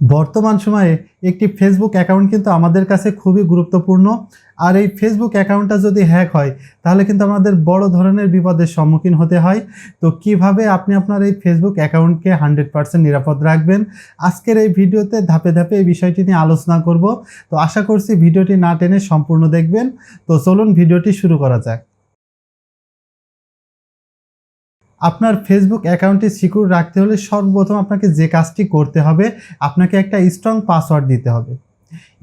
বর্তমান সময়ে একটি ফেসবুক অ্যাকাউন্ট কিন্তু আমাদের কাছে খুবই গুরুত্বপূর্ণ। আর এই ফেসবুক অ্যাকাউন্টটা যদি হ্যাক হয়, তাহলে কিন্তু আমাদের বড় ধরনের বিপদের সম্মুখীন হতে হয়। তো কীভাবে আপনি আপনার এই ফেসবুক অ্যাকাউন্টকে হান্ড্রেড পার্সেন্ট নিরাপদ রাখবেন? আজকের এই ভিডিওতে ধাপে ধাপে এই বিষয়টি নিয়ে আলোচনা করব। তো আশা করছি ভিডিওটি না টেনে সম্পূর্ণ দেখবেন। তো চলুন ভিডিওটি শুরু করা যাক। আপনার ফেসবুক অ্যাকাউন্টটি সিকিউর রাখতে হলে সর্বপ্রথম আপনাকে যে কাজটি করতে হবে, আপনাকে একটা স্ট্রং পাসওয়ার্ড দিতে হবে।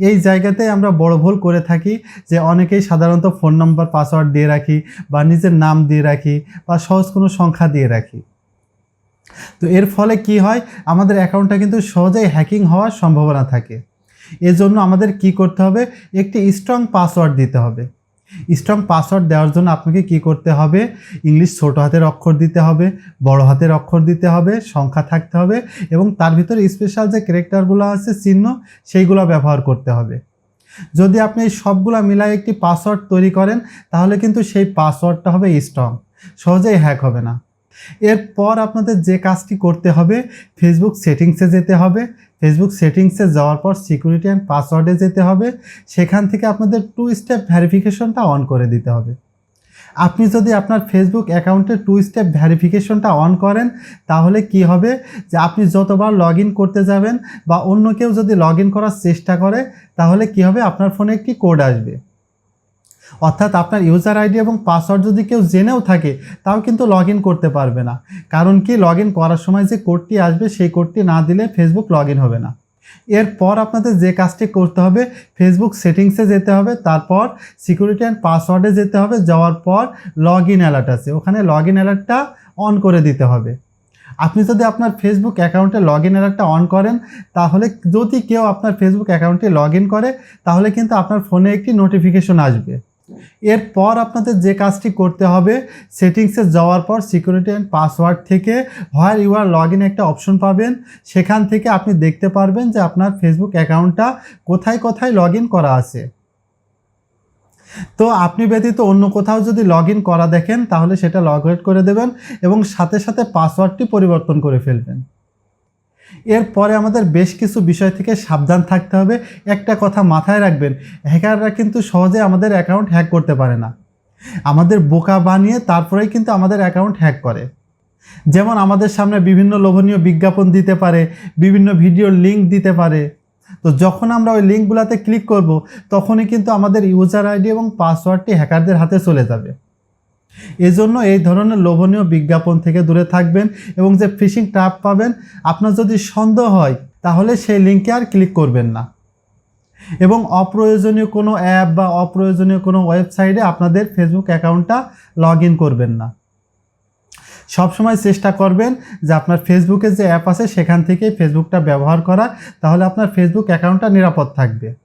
এই জায়গাতে আমরা বড় ভুল করে থাকি যে অনেকেই সাধারণত ফোন নম্বর পাসওয়ার্ড দিয়ে রাখি বা নিজের নাম দিয়ে রাখি বা সহজ কোনো সংখ্যা দিয়ে রাখি। তো এর ফলে কি হয়? আমাদের অ্যাকাউন্টটা কিন্তু সহজেই হ্যাকিং হওয়ার সম্ভাবনা থাকে। এজন্য আমাদের কি করতে হবে? একটি স্ট্রং পাসওয়ার্ড দিতে হবে। স্ট্রং পাসওয়ার্ড দেওয়ার জন্য আপনাকে কি করতে হবে? ইংলিশ ছোট হাতের অক্ষর দিতে হবে, বড় হাতের অক্ষর দিতে হবে, সংখ্যা থাকতে হবে এবং তার ভিতরে স্পেশাল যে ক্যারেক্টারগুলো আছে, চিহ্ন, সেইগুলো ব্যবহার করতে হবে। যদি আপনি এই সবগুলো মিলাই একটি পাসওয়ার্ড তৈরি করেন, তাহলে কিন্তু সেই পাসওয়ার্ডটা হবে স্ট্রং সহজেই হ্যাক হবে না। এরপর আপনাদের যে কাজটি করতে হবে ফেসবুক সেটিংসে যেতে হবে। ফেসবুক সেটিংসে যাওয়ার পর সিকিউরিটি অ্যান্ড পাসওয়ার্ডে যেতে হবে। সেখান থেকে আপনাদের টু স্টেপ ভ্যারিফিকেশনটা অন করে দিতে হবে। আপনি যদি আপনার ফেসবুক অ্যাকাউন্টে টু স্টেপ ভ্যারিফিকেশনটা অন করেন, তাহলে কি হবে? যে আপনি যতবার লগ করতে যাবেন বা অন্য কেউ যদি লগ করার চেষ্টা করে, তাহলে কি হবে? আপনার ফোনে একটি কোড আসবে। অর্থাৎ আপনার ইউজার আইডি এবং পাসওয়ার্ড যদি কেউ জেনেও থাকে, তাও কিন্তু লগ করতে পারবে না। কারণ কি? লগ করার সময় যে কোডটি আসবে, সেই কোডটি না দিলে ফেসবুক লগ হবে না। এরপর আপনাদের যে কাজটি করতে হবে ফেসবুক সেটিংসে যেতে হবে, তারপর সিকিউরিটি অ্যান্ড পাসওয়ার্ডে যেতে হবে, যাওয়ার পর লগ ইন অ্যালার্ট আছে। ওখানে লগ ইন অ্যালার্টটা অন করে দিতে হবে। আপনি যদি আপনার ফেসবুক অ্যাকাউন্টে লগ ইন অ্যালার্টটা অন করেন, তাহলে যদি কেউ আপনার ফেসবুক অ্যাকাউন্টে লগ ইন করে, তাহলে কিন্তু আপনার ফোনে একটি নোটিফিকেশন আসবে। এরপর আপনাদের যে কাজটি করতে হবে সেটিংসে যাওয়ার পর সিকিউরিটি অ্যান্ড পাসওয়ার্ড থেকে হোয়ার ইউ আর লগ একটা অপশন পাবেন। সেখান থেকে আপনি দেখতে পারবেন যে আপনার ফেসবুক অ্যাকাউন্টটা কোথায় কোথায় লগ করা আছে। তো আপনি ব্যতীত অন্য কোথাও যদি লগ করা দেখেন, তাহলে সেটা লগ আউট করে দেবেন এবং সাথে সাথে পাসওয়ার্ডটি পরিবর্তন করে ফেলবেন। এরপরে আমাদের বেশ কিছু বিষয় থেকে সাবধান থাকতে হবে। একটা কথা মাথায় রাখবেন, হ্যাকাররা কিন্তু সহজে আমাদের অ্যাকাউন্ট হ্যাক করতে পারে না। আমাদের বোকা বানিয়ে তারপরেই কিন্তু আমাদের অ্যাকাউন্ট হ্যাক করে। যেমন আমাদের সামনে বিভিন্ন লোভনীয় বিজ্ঞাপন দিতে পারে, বিভিন্ন ভিডিওর লিঙ্ক দিতে পারে। তো যখন আমরা ওই লিঙ্কগুলোতে ক্লিক করব, তখনই কিন্তু আমাদের ইউজার আইডি এবং পাসওয়ার্ডটি হ্যাকারদের হাতে চলে যাবে। এজন্য এই ধরনের লোভনীয় বিজ্ঞাপন থেকে দূরে থাকবেন এবং যে ফিশিং ট্র্যাপ পাবেন, আপনার যদি সন্দেহ হয়, তাহলে সেই লিঙ্কে আর ক্লিক করবেন না। এবং অপ্রয়োজনীয় কোনো অ্যাপ বা অপ্রয়োজনীয় কোনো ওয়েবসাইটে আপনাদের ফেসবুক অ্যাকাউন্টটা লগ করবেন না। সবসময় চেষ্টা করবেন যে আপনার ফেসবুকে যে অ্যাপ আছে, সেখান থেকেই ফেসবুকটা ব্যবহার করা, তাহলে আপনার ফেসবুক অ্যাকাউন্টটা নিরাপদ থাকবে।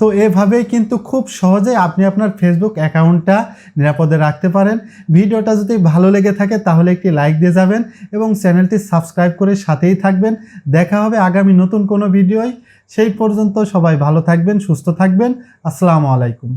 তো এভাবেই কিন্তু খুব সহজে আপনি আপনার ফেসবুক অ্যাকাউন্টটা নিরাপদে রাখতে পারেন। ভিডিওটা যদি ভালো লেগে থাকে তাহলে একটি লাইক দিয়ে যাবেন এবং চ্যানেলটি সাবস্ক্রাইব করে সাথেই থাকবেন। দেখা হবে আগামী নতুন কোনো ভিডিওয়। সেই পর্যন্ত সবাই ভালো থাকবেন, সুস্থ থাকবেন। আসসালামু আলাইকুম।